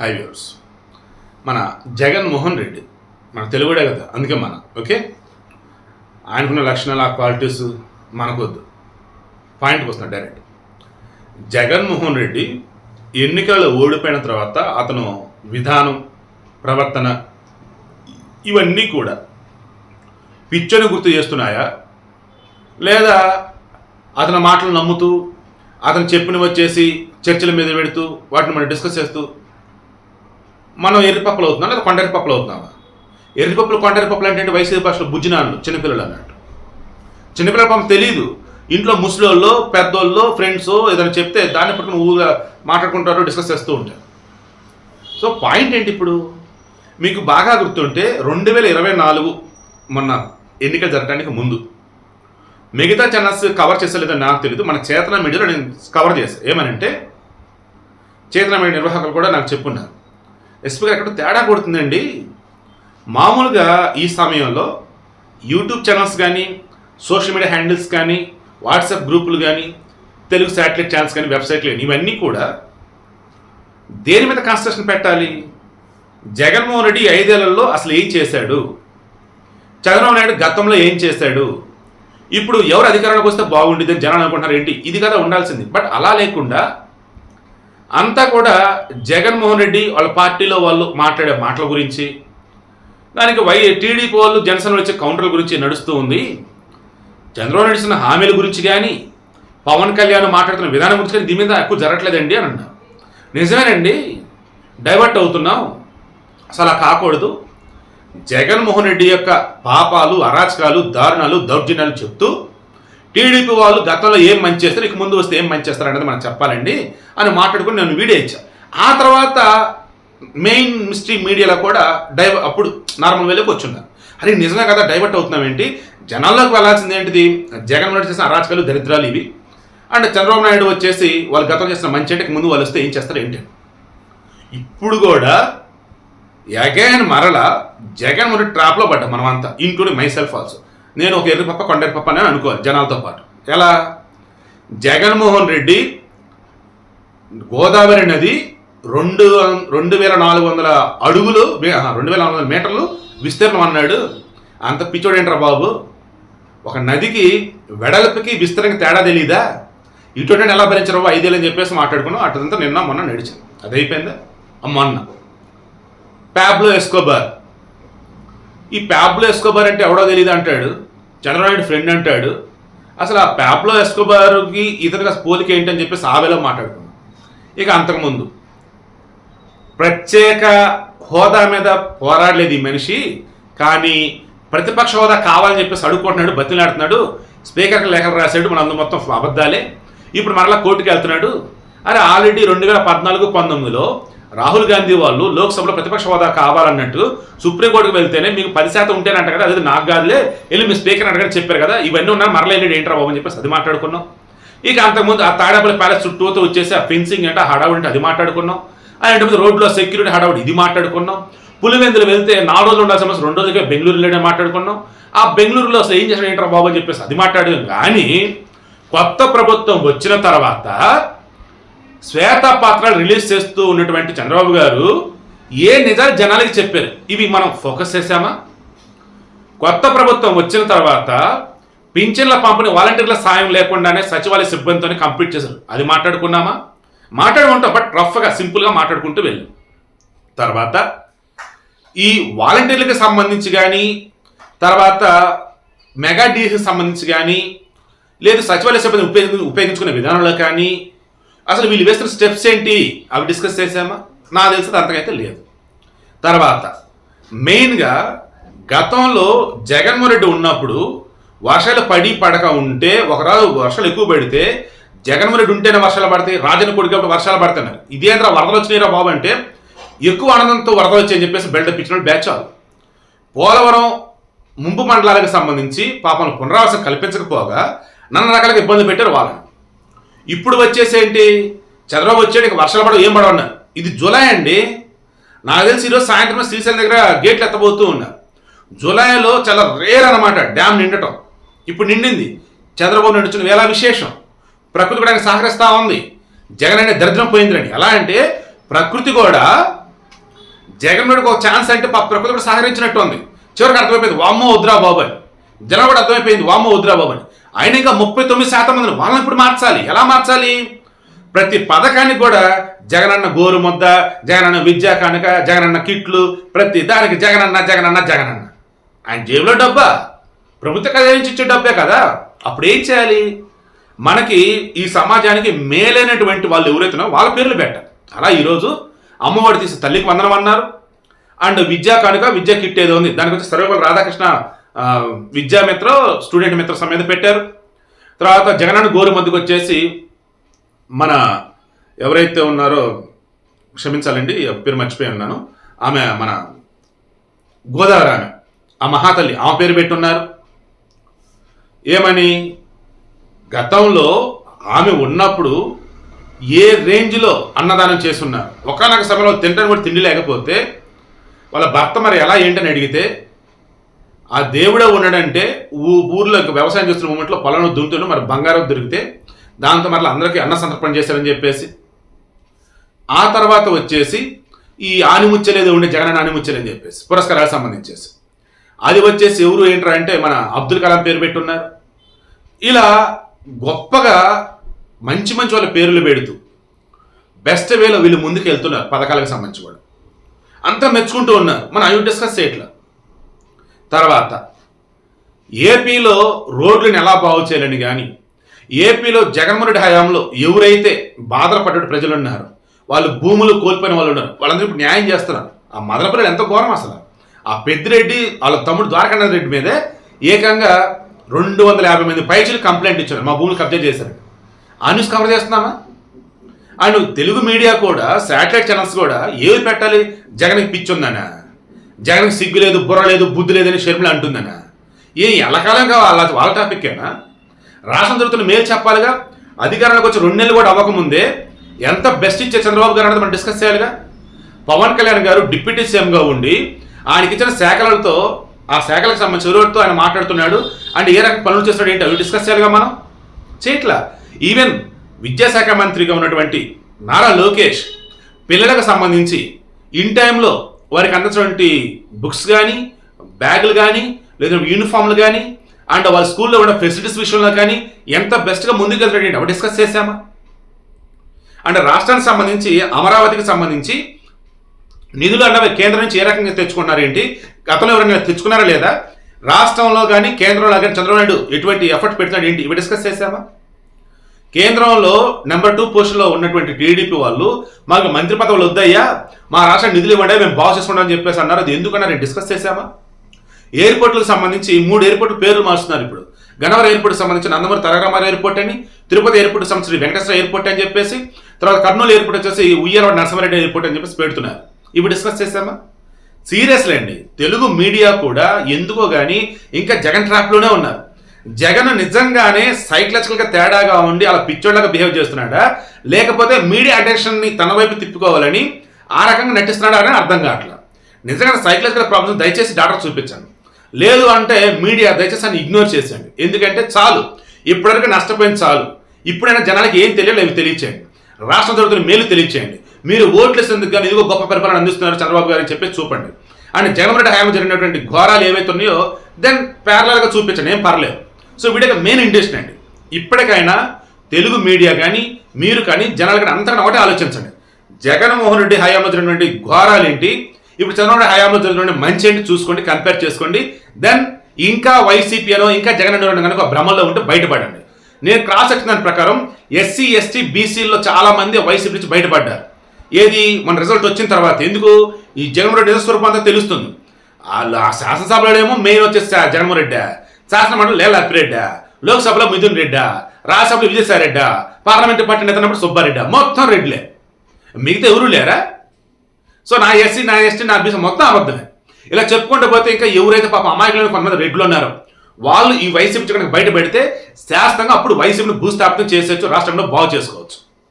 High viewers మన జగన్మోహన్ రెడ్డి మన తెలుగుడే కదా అందుకే మన ఓకే? ఆయనకున్న లక్షణాలు ఆ క్వాలిటీస్ మనకొద్దు. పాయింట్కి వస్తున్నా డైరెక్ట్ జగన్మోహన్ రెడ్డి ఎన్నికల్లో ఓడిపోయిన తర్వాత అతను విధానం ప్రవర్తన ఇవన్నీ కూడా పిచ్చని గుర్తు చేస్తున్నాయా? లేదా అతని మాటలు నమ్ముతూ అతను చెప్పిన వచ్చేసి చర్చల మీద పెడుతూ వాటిని మనం డిస్కస్ చేస్తూ మనం ఎర్రిపప్పులు అవుతున్నాం లేదా కొండరిపప్పులు అవుతున్నామా? ఎర్రిపప్పులు కొండరిపప్పులు అంటే వయసు భాషలో బుజ్జినాళ్ళు చిన్నపిల్లలు అన్నట్టు. చిన్నపిల్లల పాపం తెలియదు ఇంట్లో ముసలోళ్ళు పెద్దోళ్ళు ఫ్రెండ్స్ ఏదైనా చెప్తే దాన్ని పట్టుకుని ఊరుగా మాట్లాడుకుంటారు డిస్కస్ చేస్తూ ఉంటారు. సో పాయింట్ ఏంటి ఇప్పుడు? మీకు బాగా గుర్తుంటే రెండు వేల ఇరవై నాలుగు మొన్న ఎన్నికలు జరగడానికి ముందు మిగతా ఛానల్స్ కవర్ చేసలేదని నాకు తెలియదు మన చేతన మీడియాలో నేను కవర్ చేశాను ఏమనంటే చేతన మీడియా నిర్వాహకులు కూడా నాకు చెప్పున్నారు. ఎస్పీ గారు ఎక్కడ తేడా కొడుతుందండి. మామూలుగా ఈ సమయంలో యూట్యూబ్ ఛానల్స్ కానీ సోషల్ మీడియా హ్యాండిల్స్ కానీ వాట్సాప్ గ్రూపులు కానీ తెలుగు శాటిలైట్ ఛానల్స్ కానీ వెబ్సైట్లు కానీ ఇవన్నీ కూడా దేని మీద కాన్సన్ట్రేషన్ పెట్టాలి? జగన్మోహన్ రెడ్డి ఐదేళ్ళలో అసలు ఏం చేశాడు? చంద్రబాబు నాయుడు గతంలో ఏం చేశాడు? ఇప్పుడు ఎవరు అధికారంలోకి వస్తే బాగుండేది జనాలు అనుకుంటున్నారు ఏంటి? ఇది కదా ఉండాల్సింది. బట్ అలా లేకుండా అంతా కూడా జగన్మోహన్ రెడ్డి వాళ్ళ పార్టీలో వాళ్ళు మాట్లాడే మాటల గురించి దానికి వై టీడీపీ వాళ్ళు జనసేన వచ్చే కౌంటర్ల గురించి నడుస్తూ ఉంది. చంద్రబాబు నడిచిన హామీల గురించి కానీ పవన్ కళ్యాణ్ మాట్లాడుతున్న విధానం గురించి కానీ దీని మీద ఎక్కువ జరగట్లేదండి అని అన్నా. నిజమేనండి డైవర్ట్ అవుతున్నాం. అసలు అలా కాకూడదు. జగన్మోహన్ రెడ్డి యొక్క పాపాలు అరాచకాలు దారుణాలు దౌర్జన్యాలు చెప్తూ టీడీపీ వాళ్ళు గతంలో ఏం మంచి చేస్తారు ఇక ముందు వస్తే ఏం మంచి చేస్తారు అనేది మనం చెప్పాలండి అని మాట్లాడుకుని నేను వీడియో ఇచ్చాను ఆ తర్వాత మెయిన్ మిస్ట్రీ మీడియాలో కూడా డైవ అప్పుడు నార్మల్ వేలోకి వచ్చున్నారు అరే నిజమే కదా డైవర్ట్ అవుతున్నాం ఏంటి జనాల్లోకి వెళ్ళాల్సింది ఏంటిది? జగన్మోహన్ చేసిన అరాచకాలు దరిద్రాలు ఇవి. అండ్ చంద్రబాబు నాయుడు వచ్చేసి వాళ్ళు గతం చేసిన మంచి అంటే ముందు వాళ్ళు వస్తే ఏం చేస్తారు ఏంటి? ఇప్పుడు కూడా అగైన్ మరల జగన్మోహన్ ట్రాప్లో పడ్డా మనమంతా ఇంక్లూడింగ్ మై సెల్ఫ్ ఆల్సో నేను ఒక ఎర్రి పప్ప కొండరి పప్ప అని అనుకోవాలి జనాలతో పాటు. ఎలా? జగన్మోహన్ రెడ్డి గోదావరి నది రెండు రెండు వేల నాలుగు వందల అడుగులు రెండు వేల నాలుగు వందల మీటర్లు విస్తీర్ణం అన్నాడు. అంత పిచ్చోడేంట్రా బాబు? ఒక నదికి వెడల్పుకి విస్తరణకి తేడా తెలీదా? ఇటువంటి ఎలా భరించరు ఐదేళ్ళు అని చెప్పేసి మాట్లాడుకున్నాం. అటుదంతా నిన్న మొన్న నడిచింది అది అయిపోయిందా మొన్న. Pablo Escobar. ఈ ప్యాబ్లో ఎస్కోబార్ అంటే ఎవడో తెలియదు అంటాడు? చంద్రబాబు నాయుడు ఫ్రెండ్ అంటాడు అసలు ఆ ప్యాప్లో ఎస్కోబార్కి ఇతనికి అసలు పోలిక ఏంటని చెప్పి ఆ మాట్లాడుకున్నాం. ఇక అంతకుముందు ప్రత్యేక హోదా మీద పోరాడలేదు ఈ మనిషి కానీ ప్రతిపక్ష హోదా కావాలని చెప్పేసి అడుక్కుంటున్నాడు బతిలాడుతున్నాడు స్పీకర్కి లేఖలు రాశాడు మన అందు మొత్తం అబద్ధాలే. ఇప్పుడు మరలా కోర్టుకి వెళ్తున్నాడు. అరే ఆల్రెడీ రెండు వేల పద్నాలుగు పంతొమ్మిదిలో రాహుల్ గాంధీ వాళ్ళు లోక్సభలో ప్రతిపక్ష హోదా కావాలన్నట్టు సుప్రీంకోర్టుకు వెళ్తేనే మీకు పది శాతం ఉంటేనంట కదా అది నాకు కాదులే వెళ్ళి మీ స్పీకర్ అంటారు చెప్పారు కదా ఇవన్నీ ఉన్నా మరలా వెళ్ళి ఏంట్రా బాబు అని చెప్పేసి అది మాట్లాడుకున్నాం. ఇక అంతకుముందు ఆ తాడేపల్లి ప్యాలెస్ చుట్టూతో వచ్చేసి ఆ ఫెన్సింగ్ అంటే హడావుడి అంటే అది మాట్లాడుకున్నాం. అలాంటి రోడ్లో సెక్యూరిటీ హడావుడి ఇది మాట్లాడుకున్నాం. పులివెందులు వెళ్తే నాలుగు రోజులు ఉండాల్సిన సమస్య రెండు రోజులకే బెంగళూరు వెళ్ళడం మాట్లాడుకున్నాం. ఆ బెంగళూరులో అసలు ఏం చేసిన ఏంట్రా బాబు అని చెప్పేసి అది మాట్లాడాం కానీ కొత్త ప్రభుత్వం వచ్చిన తర్వాత శ్వేతపత్రాలు రిలీజ్ చేస్తూ ఉన్నటువంటి చంద్రబాబు గారు ఏ నిజాలు జనాలకి చెప్పారు? ఇవి మనం ఫోకస్ చేశామా? కొత్త ప్రభుత్వం వచ్చిన తర్వాత పింఛన్ల పంపిణీ వాలంటీర్ల సాయం లేకుండానే సచివాలయ సిబ్బందితోనే కంప్లీట్ చేశారు. అది మాట్లాడుకున్నామా? మాట్లాడుకుంటాం బట్ రఫ్గా సింపుల్గా మాట్లాడుకుంటూ వెళ్ళాం. తర్వాత ఈ వాలంటీర్లకు సంబంధించి కానీ తర్వాత మెగా డీకి సంబంధించి కానీ లేదు సచివాలయ సిబ్బంది ఉపయోగించుకునే విధానంలో కానీ అసలు వీళ్ళు వేస్తున్న స్టెప్స్ ఏంటి? అవి డిస్కస్ చేసామా నాకు తెలిసింది అంతకైతే లేదు. తర్వాత మెయిన్గా గతంలో జగన్మోహన్ రెడ్డి ఉన్నప్పుడు వర్షాలు పడి పడక ఉంటే ఒకరోజు వర్షాలు ఎక్కువ పడితే జగన్మోహన్ రెడ్డి ఉంటేనే వర్షాలు పడతాయి రాజన్న కొడుకప్పుడు వర్షాలు పడుతున్నారు ఇదేంద్రా వరదలు వచ్చినాయిరా బాబు అంటే ఎక్కువ ఆనందంతో వరదలు వచ్చాయని చెప్పేసి బెల్డప్ ఇచ్చిన బ్యాచ్ చాలు పోలవరం ముంపు మండలాలకు సంబంధించి పాపం పునరావాసం కల్పించకపోగా నన్న రకాలుగా ఇబ్బంది పెట్టారు వాళ్ళని. ఇప్పుడు వచ్చేసి ఏంటి? చంద్రబాబు వచ్చాడు ఇక వర్షాలు పడవు ఏం పడవన్నా ఇది జూలై అండి. నాకు తెలిసి ఈరోజు సాయంత్రం శ్రీశైలం దగ్గర గేట్లు ఎత్తబోతూ ఉన్నారు. జూలైలో చాలా రేర్ అనమాట డ్యామ్ నిండటం. ఇప్పుడు నిండింది. చంద్రబాబు నడుచున్న వేళ విశేషం. ప్రకృతి కూడా ఆయన సహకరిస్తూ ఉంది. జగన్ అనే దరిద్రం పోయిందండి ఎలా అంటే ప్రకృతి కూడా జగన్ ఒక ఛాన్స్ అంటే ప్రకృతి కూడా సహకరించినట్టు ఉంది. చివరికి అర్థమైపోయింది వామ్మో ఉద్రా బాబు అని జనం కూడా అర్థమైపోయింది వామ్మో ఉద్రా బాబు అని ఆయన ఇంకా ముప్పై తొమ్మిది శాతం మందిని వాళ్ళని ఇప్పుడు మార్చాలి? ఎలా మార్చాలి? ప్రతి పథకానికి కూడా జగనన్న గోరు ముద్ద జగనన్న విద్యా కానుక జగనన్న కిట్లు ప్రతి దానికి జగనన్న జగనన్న జగనన్న. ఆయన జేబులో డబ్బా. ప్రభుత్వ ఖజానా ఇచ్చే డబ్బే కదా. అప్పుడు ఏం చేయాలి? మనకి ఈ సమాజానికి మేలైనటువంటి వాళ్ళు ఎవరైతున్నారో వాళ్ళ పేర్లు పెట్టాలి అలా ఈరోజు అమ్మఒడి తీసి తల్లికి వందనం అన్నారు. అండ్ విద్యా కానుక విద్యా కిట్ ఏదో ఉంది. దానికి వచ్చి సర్వేపల్లి రాధాకృష్ణ. విద్యామిత్ర స్టూడెంట్ మిత్ర సమేత పెట్టారు. తర్వాత జగనన్న గోరు మధ్యకు వచ్చేసి మన ఎవరైతే ఉన్నారో క్షమించాలండి పేరు మర్చిపోయి ఉన్నాను. ఆమె మన గోదావరి ఆమె. ఆ మహాతల్లి ఆమె పేరు పెట్టున్నారు. ఏమని? గతంలో ఆమె ఉన్నప్పుడు ఏ రేంజ్లో అన్నదానం చేస్తున్నారు? ఒకనొక సమయంలో తింటాను కూడా తిండి లేకపోతే వాళ్ళ భర్త మరి ఎలా ఏంటని అడిగితే ఆ దేవుడే ఉన్నాడంటే ఊర్లో వ్యవసాయం చేస్తున్న మూమెంట్లో పొలంలో దుంతులు మరి బంగారం దొరికితే దాంతో మరలా అందరికీ అన్న సంతర్పణ చేశారని చెప్పేసి. ఆ తర్వాత వచ్చేసి ఈ ఆనిముచ్చలేదు ఉండే జగన్ ఆనిముచ్చలేని చెప్పేసి పురస్కారాలకు సంబంధించేసి. అది వచ్చేసి ఎవరు ఏంట్రా అంటే మన అబ్దుల్ కలాం పేరు పెట్టున్నారు. ఇలా గొప్పగా మంచి మంచి వాళ్ళ పేర్లు పెడుతూ బెస్ట్ వేలో వీళ్ళు ముందుకు వెళ్తున్నారు పథకాలకు సంబంధించి కూడా. అంతా మెచ్చుకుంటూ ఉన్నారు. మన అవి డిస్కస్ చేయట్లా. తర్వాత ఏపీలో రోడ్లను ఎలా బాగు చేయాలని కానీ ఏపీలో జగన్మోహన్ హయాంలో ఎవరైతే బాధలు పడ్డ ప్రజలు ఉన్నారు వాళ్ళు భూములు కోల్పోయిన వాళ్ళు ఉన్నారు వాళ్ళందరూ ఇప్పుడు న్యాయం చేస్తున్నారు. ఆ మదనపల్లి ఎంత ఘోరం అసలు. ఆ పెద్దిరెడ్డి వాళ్ళ తమ్ముడు ద్వారకానాథ రెడ్డి మీదే ఏకంగా రెండు వందల యాభై మంది పైచులు కంప్లైంట్ ఇచ్చారు మా భూములు కబ్జా చేశారు ఆ న్యూస్ కవర్ చేస్తున్నామా? అండ్ తెలుగు మీడియా కూడా శాటిలైట్ ఛానల్స్ కూడా ఏవి పెట్టాలి? జగన్కి పిచ్చి ఉందనా జగన్కి సిగ్గు లేదు బుర్ర లేదు బుద్ధి లేదని షర్మిల అంటుందన్న ఏ ఎల్లకాలం కావాలి వాళ్ళ వాళ్ళ టాపిక్కేనా రాష్ట్రం జరుగుతున్న మేలు చెప్పాలిగా? అధికారంలోకి వచ్చి రెండు నెలలు కూడా అవ్వకముందే ఎంత బెస్ట్ ఇచ్చే చంద్రబాబు గారు అనేది మనం డిస్కస్ చేయాలిగా? పవన్ కళ్యాణ్ గారు డిప్యూటీ సీఎంగా ఉండి ఆయనకి ఇచ్చిన శాఖలతో ఆ శాఖలకు సంబంధించిన ఎవరితో ఆయన మాట్లాడుతున్నాడు. అండ్ ఏ రకం పనులు చేస్తున్నాడు ఏంటి అవి డిస్కస్ చేయాలిగా మనం? చేయట్లా. ఈవెన్ విద్యాశాఖ మంత్రిగా ఉన్నటువంటి నారా లోకేష్ పిల్లలకు సంబంధించి ఇన్ టైంలో వారికి అందించినటువంటి బుక్స్ కానీ బ్యాగులు కానీ లేదా యూనిఫామ్లు కానీ అండ్ వాళ్ళ స్కూల్లో ఉన్న ఫెసిలిటీస్ విషయంలో కానీ ఎంత బెస్ట్గా ముందుకు వెళ్తాడు అవి డిస్కస్ చేశామా? అండ్ రాష్ట్రానికి సంబంధించి అమరావతికి సంబంధించి నిధులు అన్నవి కేంద్రం నుంచి ఏ రకంగా తెచ్చుకున్నారు ఏంటి? గతంలో ఎవరైనా తెచ్చుకున్నారా లేదా? రాష్ట్రంలో కానీ కేంద్రంలో కానీ చంద్రబాబు నాయుడు ఎటువంటి ఎఫర్ట్ పెడుతున్నాడు ఏంటి? ఇవి డిస్కస్ చేశామా? కేంద్రంలో నెంబర్ టూ పోస్టులో ఉన్నటువంటి టీడీపీ వాళ్ళు మాకు మంత్రి పదవులు వద్దయ్యా మా రాష్ట్ర నిధులు ఇవ్వండి మేము బాగు చేసుకుంటామని చెప్పేసి అన్నారు. అది ఎందుకన్నా డిస్కస్ చేశామా? ఎయిర్పోర్ట్లకు సంబంధించి మూడు ఎయిర్పోర్ట్ పేర్లు మారుస్తున్నారు ఇప్పుడు. గన్నవరం ఎయిర్పోర్ట్ సంబంధించి నందమూరి తారకరామారావు ఎయిర్పోర్ట్ అని తిరుపతి ఎయిర్పోర్ట్ సంబంధించి వెంకటేశ్వర ఎయిర్పోర్ట్ అని చెప్పేసి తర్వాత కర్నూలు ఎయిర్పోర్ట్ వచ్చేసి ఉయ్యాల నరసింహారెడ్డి ఎయిర్పోర్ట్ అని చెప్పేసి పెడుతున్నారు. ఇవి డిస్కస్ చేశామా? సీరియస్లీ అండి తెలుగు మీడియా కూడా ఎందుకో కానీ ఇంకా జగన్ ట్రాప్లోనే ఉన్నారు. జగన్ నిజంగానే సైకలాజికల్గా తేడాగా ఉండి అలా పిచ్చోళ్ళగా బిహేవ్ చేస్తున్నాడా? లేకపోతే మీడియా అటెన్షన్ని తన వైపు తిప్పుకోవాలని ఆ రకంగా నటిస్తున్నాడా అని అర్థం కావట్లేదు నిజంగా సైకలాజికల్ ప్రాబ్లమ్స్ దయచేసి డాక్టర్ చూపించండి. లేదు అంటే మీడియా దయచేసి అని ఇగ్నోర్ చేసేయండి. ఎందుకంటే చాలు. ఇప్పటివరకు నష్టపోయింది చాలు. ఇప్పుడైనా జనాలకి ఏం తెలియాలి అవి తెలియచేయండి. రాష్ట్రం జరుగుతున్న మేలు తెలియచేయండి. మీరు ఓట్లు ఇస్తేందుకు కానీ ఇదిగో గొప్ప పరిపాలన అందిస్తున్నారు చంద్రబాబు గారు అని చెప్పి చూపండి. అండ్ జగన్ రెడ్డి హయాంలో జరిగినటువంటి ఘోరాలు ఏవైతే ఉన్నాయో దెన్గా చూపించండి. ఏం పర్లేదు. సో వీడికి మెయిన్ ఇంటెన్షన్ అండి ఇప్పటికైనా తెలుగు మీడియా కానీ మీరు కానీ జనాలు కానీ అంతకన్నా ఒకటే ఆలోచించండి. జగన్మోహన్ రెడ్డి హయాంలో జరిగినటువంటి ఘోరాలు ఏంటి? ఇప్పుడు చంద్రబాబు హయాంలో జరిగినటువంటి మంచి ఏంటి చూసుకోండి కంపేర్ చేసుకోండి. దెన్ ఇంకా వైసీపీ అనో ఇంకా జగన్ అన్నో కనుక భ్రమంలో ఉంటే బయటపడండి. నేను క్రాస్ సెక్షన్ దాని ప్రకారం ఎస్సీ ఎస్టీ బీసీలో చాలా మంది వైసీపీ నుంచి బయటపడ్డారు. ఏది? మన రిజల్ట్ వచ్చిన తర్వాత. ఎందుకు? ఈ జగన్మోహన్ రెడ్డి నిజస్వరూపం అంతా తెలుస్తుంది. వాళ్ళు ఆ శాసనసభలో ఏమో మెయిన్ వచ్చేసి జగన్మోహన్ రెడ్డి. శాసనమండలి లేల అప్పిరెడ్డి లోక్సభలో మిథున్ రెడ్డా రాజ్యసభలో విజయసాయి రెడ్డా పార్లమెంటు పార్టీ నేత సుబ్బారెడ్డా మొత్తం రెడ్లే. మిగతా ఎవరు లేరా? సో నా ఎస్సీ నా ఎస్టీ నా బీసీ మొత్తం అబద్ధమే. ఇలా చెప్పుకుంటూ పోతే ఇంకా ఎవరైతే పాపం అమాయకులైన కొంతమంది రెడ్లు ఉన్నారో వాళ్ళు ఈ వైసీపీ కనుక బయట పెడితే శాస్త్రంగా అప్పుడు వైసీపీని భూస్థాపితం చేసేచ్చు రాష్ట్రంలో బాగు చేసుకోవచ్చు.